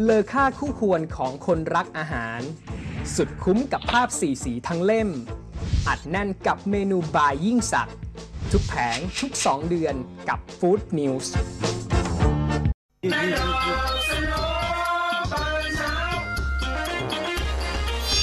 เลอค่าคู่ควรของคนรักอาหาร สุดคุ้มกับภาพสีสีทั้งเล่ม อัดแน่นกับเมนูบายยิ่งสักดิ์ทุกแผงทุก 2 เดือนกับ Food News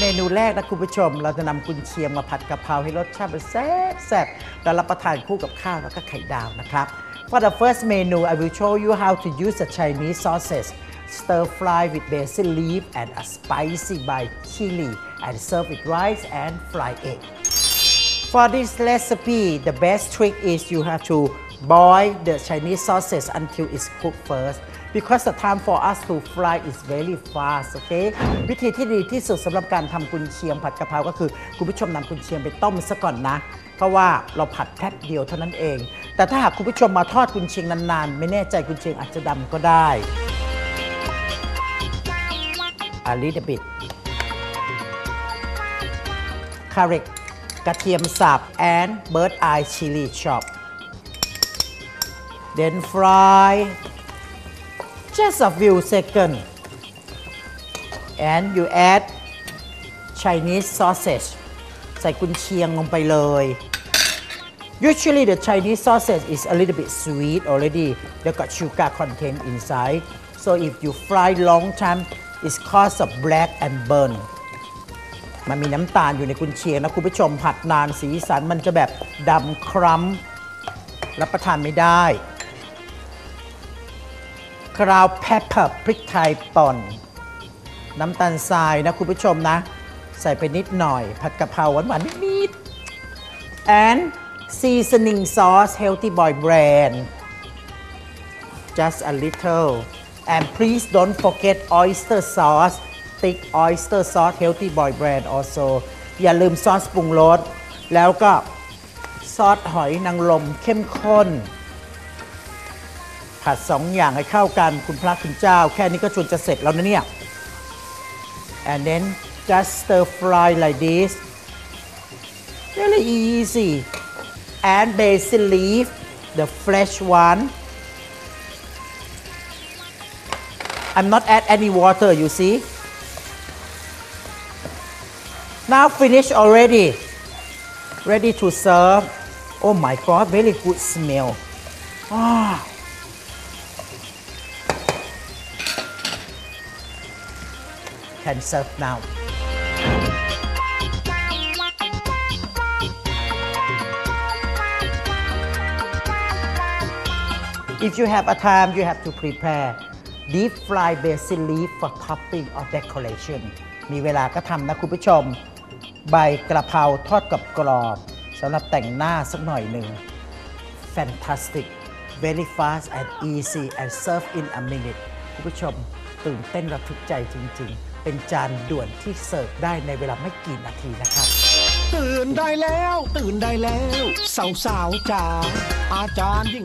เมนูแรกนะคุณผู้ชม เราจะนำกุนเชียงมาผัดกะเพราให้รสชาติมันแซ่บแซ่บแล้วรับประทานคู่กับข้าวแล้วก็ไข่ดาวนะครับ For the first menu I will show you how to use the Chinese sauces stir fry with basil leaf and a spicy by chili and serve with rice and fried egg For this recipe, the best trick is you have to boil the Chinese sausage until it's cooked first because the time for us to fry is very fast โอเควิธีที่ดีที่สุดสำหรับการทำกุนเชียงผัดกะเพราก็คือคุณผู้ชมนำกุนเชียงไปต้มซะก่อนนะ เพราะว่าเราผัดแป๊บเดียวเท่านั้นเอง แต่ถ้าหากคุณผู้ชมมาทอดกุนเชียงนานๆ ไม่แน่ใจกุนเชียงอาจจะดำก็ได้ a little bit คาริกกระเทียมสับ and bird eye chili chop then fry just a few seconds and you add Chinese sausage ใส่กุนเชียงลงไปเลย Usually the Chinese sausage is a little bit sweet already. They got sugar content inside. So if you fry long time, is cause of black and burn. มันมีน้ำตาลอยู่ในกุนเชียงนะคุณผู้ชมผัดนานสีสันมันจะแบบดำคล้ำรับประทานไม่ได้คราวเพปเปอร์พริกไทยป่อนน้ำตาลทรายนะคุณผู้ชมนะ ใส่ไปนิดหน่อย ผัดกะเพราหวานๆนิดๆ and seasoning sauce healthy boy brand just a little and please don't forget oyster sauce thick oyster sauce healthy boy brand also อย่าลืมซอสปรุงรส แล้วก็ซอสหอยนางรมเข้มข้น ผัดสองอย่างให้เข้ากันคุณพระคุณเจ้า แค่นี้ก็ชวนจะเสร็จแล้วนะเนี่ย and then just stir fry like this really easy and basil leaf the fresh one I'm not add any water you see. Now finish already. Ready to serve. Oh my god very good smell. Ah. Can serve now. If you have a time, you have to prepare deep fry basil leaf for topping or decoration มีเวลาก็ทำนะคุณผู้ชม ใบกระเพราทอดกับกรอบสำหรับแต่งหน้าสักหน่อยหนึ่ง fantastic very fast and easy and serve in a minute คุณผู้ชมตื่นเต้นระทึกใจจริง ๆ เป็นจานด่วนที่เสิร์ฟได้ในเวลาไม่กี่นาทีนะครับ ตื่นได้แล้ว ตื่นได้แล้ว สาวๆจ๋าอาจารย์ยิ่ง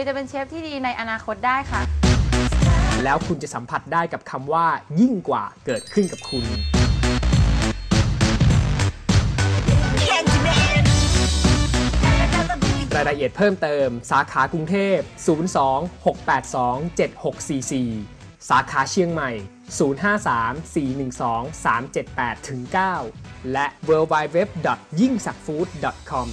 ปีจะเป็นเชฟที่ดีในอนาคตได้ค่ะ แล้วคุณจะสัมผัสได้กับคำว่า ยิ่งกว่าเกิดขึ้นกับคุณ รายละเอียดเพิ่มเติม สาขากรุงเทพ 02-682-7644 สาขาเชียงใหม่ 053-412-378-9 และ w w w y i n g s a k f o o d c o m